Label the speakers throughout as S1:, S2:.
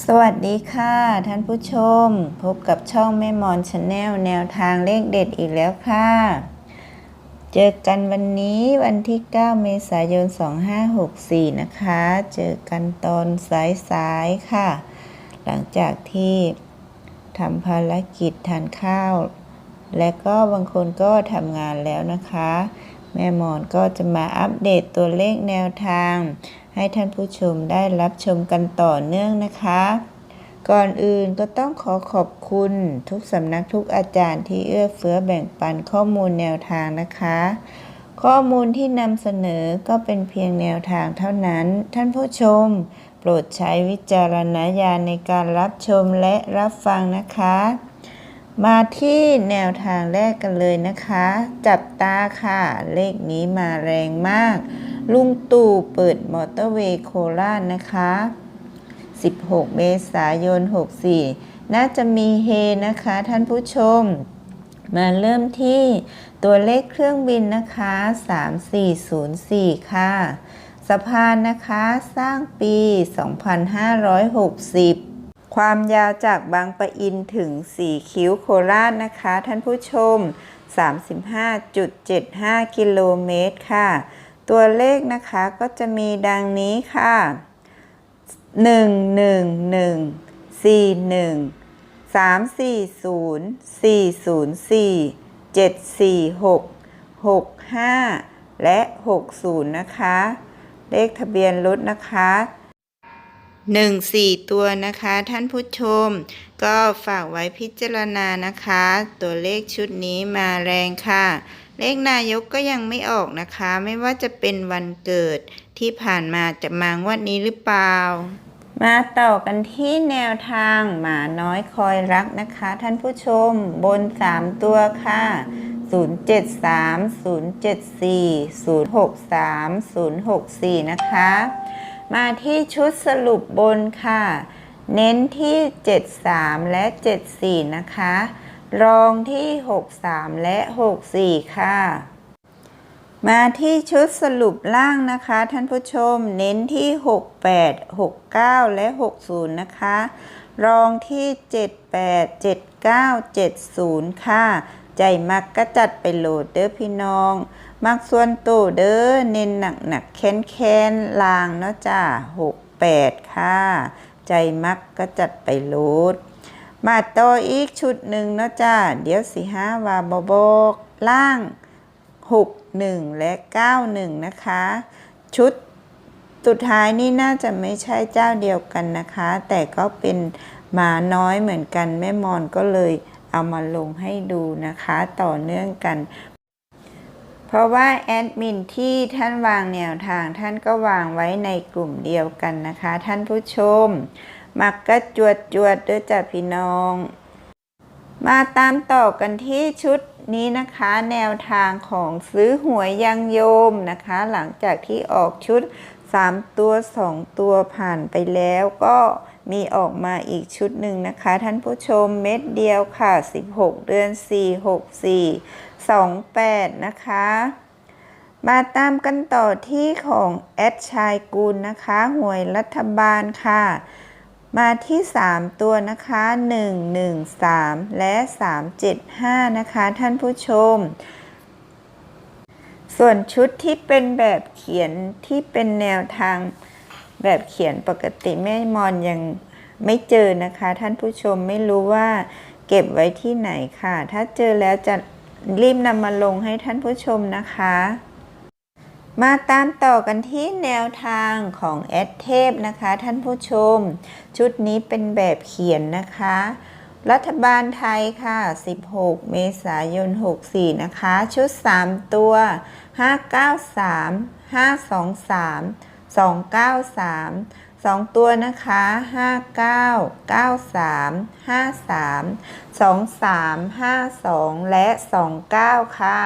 S1: สวัสดีค่ะ ท่านผู้ชม พบกับช่องแม่มอนชาแนลแนวทางเลขเด็ดอีกแล้วค่ะ เจอกันวันนี้วันที่ 9 เมษายน 2564 นะคะ เจอกันตอนสายๆค่ะ หลังจากที่ทำภารกิจทานข้าว และก็บางคนก็ทำงานแล้วนะคะ แม่มอนก็จะมาอัปเดตตัวเลขแนวทาง ให้ท่านผู้ชมได้รับชมกันต่อเนื่องนะคะ ก่อนอื่นก็ต้องขอขอบคุณทุกสำนักทุกอาจารย์ที่เอื้อเฟื้อแบ่งปันข้อมูลแนวทางนะคะ ข้อมูลที่นำเสนอก็เป็นเพียงแนวทางเท่านั้น ท่านผู้ชม โปรดใช้วิจารณญาณในการรับชมและรับฟังนะคะ มาที่แนวทางแรกกันเลยนะคะ จับตาค่ะ เลขนี้มาแรงมาก ลุงตู่เปิดมอเตอร์เวย์โคราชนะคะ 16 เมษายน 64 น่าจะมีเฮนะคะ ท่านผู้ชม มาเริ่มที่ตัวเลขเครื่องบินนะคะ 3404 ค่ะ สะพานนะคะ สร้างปี 2560 ความยาวจากบางปะอินถึง 4 คิ้วโคราชนะคะ ท่านผู้ชม 35.75 กิโลเมตรค่ะ ตัวเลขนะคะก็จะมีดังนี้ค่ะหนึ่งหนึ่งหนึ่งสี่หนึ่งสามสี่ศูนย์สี่ศูนย์สี่เจ็ดสี่หกหกห้าและหกศูนย์นะคะ เลขทะเบียนรถนะคะ หนึ่งสี่ตัวนะคะ ท่านผู้ชม ก็ฝากไว้พิจารณานะคะ ตัวเลขชุดนี้มาแรงค่ะ เลขนายกก็ยังไม่ออกนะคะ ไม่ว่าจะเป็นวันเกิดที่ผ่านมาจะมางวดนี้หรือเปล่า มาต่อกันที่แนวทางหมาน้อยคอยรักนะคะ ท่านผู้ชมบน 3 ตัวค่ะ073 074 063 064 นะคะ มาที่ชุดสรุปบนค่ะ เน้นที่ 73 และ 74 นะคะ รองที่ 63 และ 64 ค่ะ มาที่ชุดสรุปล่างนะคะ ท่านผู้ชมเน้นที่ 68 69 และ 60 นะคะ รองที่ 78 79 70 ค่ะ ใจมักก็จัดไปโหลดเด้อพี่น้อง มักส่วนโตเด้อเน้นหนักหนักแค้นแค้นๆลางเนาะจ้า68 ค่ะ ใจมักก็จัดไปโหลด มาต่ออีกชุดหนึ่งเนาะจ้า เดี๋ยวสิหาว่าบบอกล่าง 61 และ 91 นะคะ ชุด สุดท้ายนี่น่าจะไม่ใช่เจ้าเดียวกันนะคะ แต่ก็เป็นหมาน้อยเหมือนกันแม่มอนก็เลยเอามาลงให้ดูนะคะต่อเนื่องกัน เพราะว่าแอดมินที่ท่านวางแนวทางท่านก็วางไว้ในกลุ่มเดียวกันนะคะ ท่านผู้ชม มักก็จวดจวดด้วยจ้ะพี่น้อง มาตามต่อกันที่ชุดนี้นะคะแนวทางของซื้อหวยยังโยมนะคะ หลังจากที่ออกชุด 3 ตัว 2 ตัวผ่านไปแล้วก็มีออกมาอีกชุดหนึ่งนะคะ ท่านผู้ชมเม็ดเดียวค่ะ 16 เดือน 4 6 4 2 8 นะคะ มาตามกันต่อที่ของแอดชายกุลนะคะ หวยรัฐบาลค่ะ มาที่ 3 ตัวนะคะ 1 1 3 และ 3 7 5 นะคะ ท่านผู้ชม ส่วนชุดที่เป็นแบบเขียนที่เป็นแนวทางแบบเขียนปกติแม่มอนยังไม่เจอนะคะ ท่านผู้ชมไม่รู้ว่าเก็บไว้ที่ไหนค่ะ ถ้าเจอแล้วจะรีบนำมาลงให้ท่านผู้ชมนะคะ มาตามต่อกันที่แนวทางของแอดเทพนะคะ ท่านผู้ชม ชุดนี้เป็นแบบเขียนนะคะ รัฐบาลไทยค่ะ 16 เมษายน 64 นะคะ ชุด 3 ตัว 593 523 293 2 ตัวนะคะ 59 93 53 23 52 และ 29 ค่ะ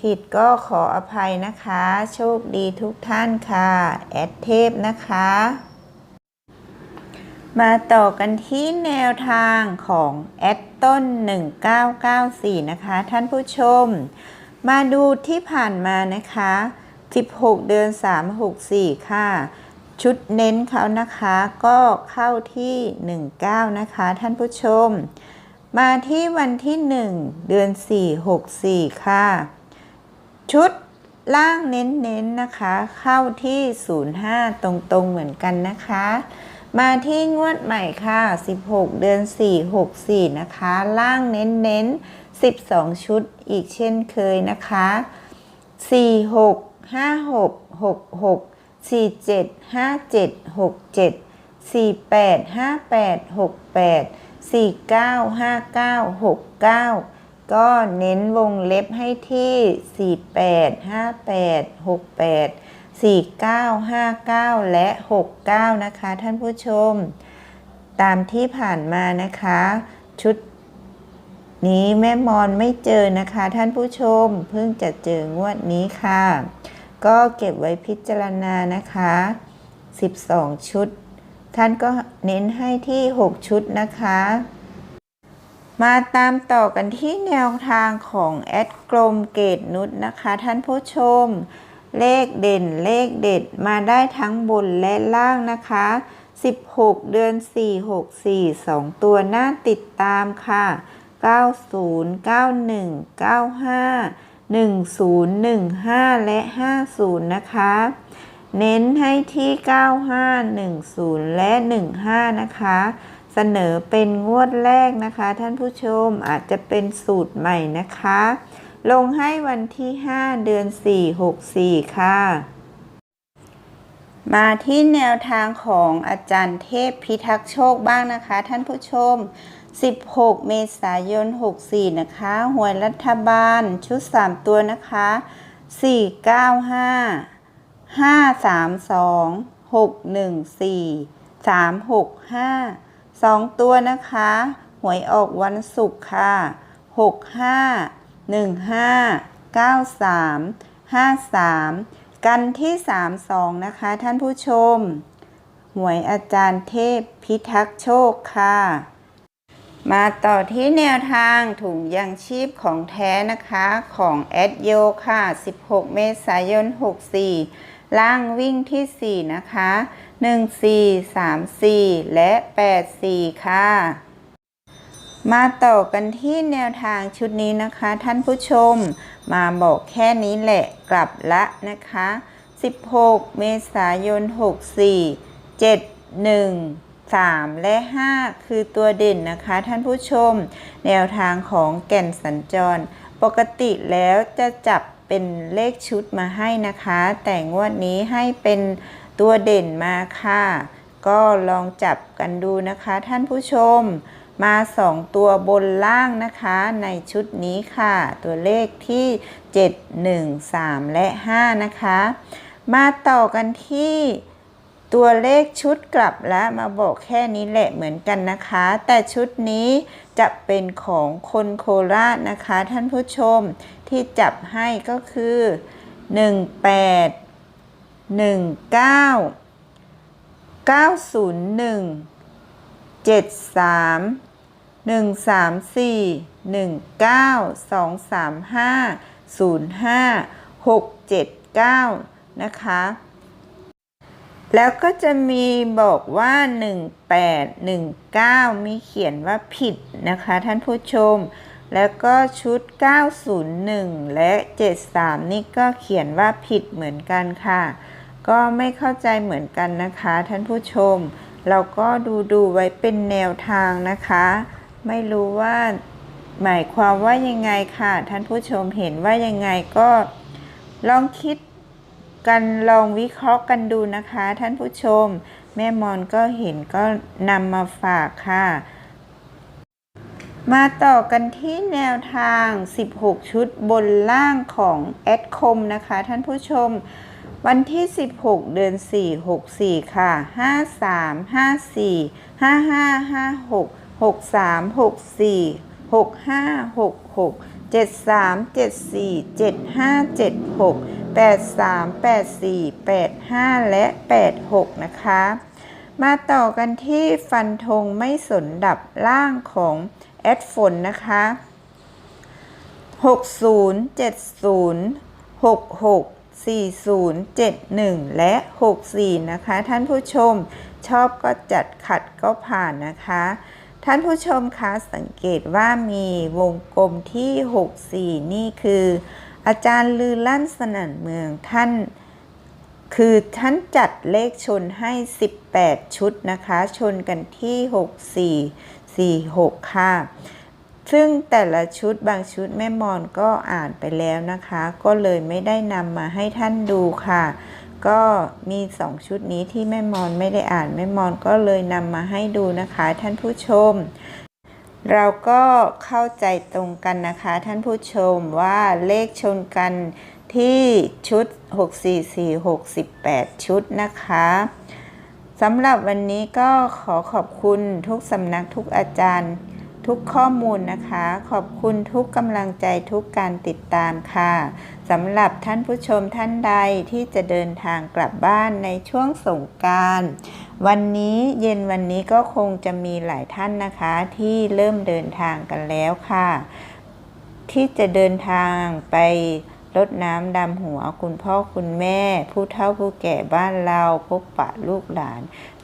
S1: ผิดก็ขออภัยนะคะ โชคดีทุกท่านค่ะ แอดเทพนะคะ มาต่อกันที่แนวทางของแอดต้น 1994 นะคะ ท่านผู้ชม มาดูที่ผ่านมานะคะ 16 เดือน 3 64 ค่ะ ชุดเน้นเขานะคะก็เข้าที่ 19 นะคะ ท่านผู้ชม มาที่วันที่ 1 เดือน 4 64 ค่ะ ชุดล่างเน้นๆนนะคะ เข้าที่ 05 ตรงๆเหมือนกันนะคะ มาที่งวดใหม่ค่ะ 16 เดือน 4 64 นะคะ ล่างเน้นๆ12 ชุดอีกเช่นเคยนะคะ 4 6 5 6 6 6 4 7 5 7 6 7 4 8 5 8 6 8 4 9 5 9 6 9 ก็เน้นวงเล็บให้ที่ 48 58 68 49 59 และ 69 นะคะ ท่านผู้ชม ตามที่ผ่านมานะคะ ชุดนี้แม่มอนไม่เจอนะคะ ท่านผู้ชมเพิ่งจะเจองวดนี้ค่ะ ก็เก็บไว้พิจารณานะคะ 12 ชุด ท่านก็เน้นให้ที่ 6 ชุดนะคะ มาตามต่อกันที่แนวทางของแอดกลมเกตนุษนะคะ ท่านผู้ชม เลขเด่นเลขเด็ดมาได้ทั้งบนและล่างนะคะ 16 เดือน 4 64 2 ตัวหน้าติดตามค่ะ 90 91 95 1015 และ 50 นะคะ เน้นให้ที่ 95 10 และ 15 นะคะเสนอเป็นงวดแรกนะคะ ท่านผู้ชมอาจจะเป็นสูตรใหม่นะคะ ลงให้วันที่ 5 เดือน 4 64 ค่ะ มาที่แนวทางของอาจารย์เทพพิทักษ์โชคบ้างนะคะ ท่านผู้ชม 16 เมษายน 64 นะคะหวยรัฐบาลชุด 3 ตัวนะคะ 495 532 614 365 2 ตัวนะคะ หวยออกวันศุกร์ค่ะ 65 15 93 53 กันที่ 32 นะคะ ท่านผู้ชม หวยอาจารย์เทพพิทักษ์โชคค่ะ มาต่อที่แนวทางถุงยางชีพของแท้นะคะของแอดโยค่ะ 16 เมษายน 64ล่างวิ่งที่ 4 นะคะ 1 4 3 4 และ 8 4 ค่ะ มาต่อกันที่แนวทางชุดนี้นะคะ ท่านผู้ชมมาบอกแค่นี้แหละกลับละนะคะ 16 เมษายน 64 7 1 3 และ 5 คือตัวเด่นนะคะ ท่านผู้ชม แนวทางของแก่นสัญจร ปกติแล้วจะจับเป็นเลขชุดมาให้นะคะ แต่งวดนี้ให้เป็นตัวเด่นมาค่ะ ก็ลองจับกันดูนะคะ ท่านผู้ชม มา 2 ตัวบนล่างนะคะในชุดนี้ค่ะ ตัวเลขที่ 7 1 3 และ 5 นะคะ มาต่อกันที่ตัวเลขชุดกลับและมาบอกแค่นี้แหละเหมือนกันนะคะ แต่ชุดนี้จะเป็นของคนโคราชนะคะ ท่านผู้ชมที่จับให้ก็คือ 18 19 901 73 134 19 235 05 679 นะคะ แล้วก็จะมีบอกว่า 1819 มีเขียนว่าผิดนะคะท่านผู้ชม แล้วก็ชุด 901 และ 73 นี่ก็เขียนว่าผิดเหมือนกันค่ะ ก็ไม่เข้าใจเหมือนกันนะคะท่านผู้ชมเราก็ดูดูไว้เป็นแนวทางนะคะ ไม่รู้ว่าหมายความว่ายังไงค่ะ ท่านผู้ชมเห็นว่ายังไงก็ลองคิดกันลองวิเคราะห์กันดูนะคะ ท่านผู้ชม แม่มอนก็เห็นก็นำมาฝากค่ะ มาต่อกันที่แนวทาง 16 ชุดบนล่างของแอดคมนะคะ ท่านผู้ชม วันที่ 16 เดือน 4 64 ค่ะ 53 54 55 56 63 64 65 66 73 74 75 76 83 84 85 และ 86 นะคะ มาต่อกันที่ฟันธงไม่สนดับล่างของแอดฝนนะคะ 60 70 66 4071 และ 64 นะคะ ท่านผู้ชมชอบก็จัดขัดก็ผ่านนะคะ ท่านผู้ชมคะสังเกตว่ามีวงกลมที่ 64 นี่คือ อาจารย์ลือลั่นสนั่นเมืองท่าน คือท่านจัดเลขชนให้ 18 ชุดนะคะ ชนกันที่ 64 46 ค่ะ ซึ่งแต่ละชุดบางชุดแม่มอนก็อ่านไปแล้วนะคะ ก็เลยไม่ได้นำมาให้ท่านดูค่ะ ก็มีสองชุดนี้ที่แม่มอนไม่ได้อ่านแม่มอนก็เลยนำมาให้ดูนะคะท่านผู้ชม เราก็เข้าใจตรงกันนะคะท่านผู้ชมว่าเลขชนกันที่ชุด 64468 ชุดนะคะสำหรับวันนี้ก็ขอขอบคุณทุกสำนักทุกอาจารย์ ทุกข้อมูลนะคะ ขอบคุณทุกกำลังใจทุกการติดตามค่ะสำหรับท่านผู้ชมท่านใดที่จะเดินทางกลับบ้านในช่วงสงการวันนี้เย็นวันนี้ก็คงจะมีหลายท่านนะคะ ที่เริ่มเดินทางกันแล้วค่ะ ที่จะเดินทางไป รดน้ำดำหัวคุณพ่อคุณแม่ ผู้เฒ่าผู้แก่บ้านเราพบปะลูกหลาน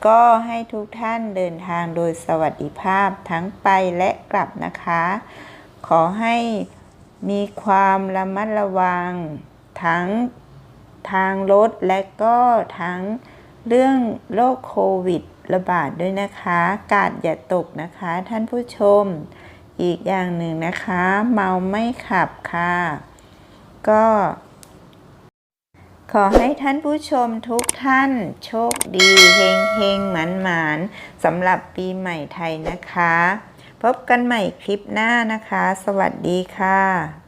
S1: ก็ให้ทุกท่านเดินทางโดยสวัสดิภาพทั้งไปและกลับนะคะ ขอให้มีความระมัดระวัง ทั้งทางรถและก็ทั้งเรื่องโรคโควิดระบาดด้วยนะคะ กาดอย่าตกนะคะท่านผู้ชม อีกอย่างหนึ่งนะคะ เมาไม่ขับค่ะ ก็ ขอให้ท่านผู้ชมทุกท่านโชคดีเฮงเฮงหมันหมานสำหรับปีใหม่ไทยนะคะ พบกันใหม่คลิปหน้านะคะ สวัสดีค่ะ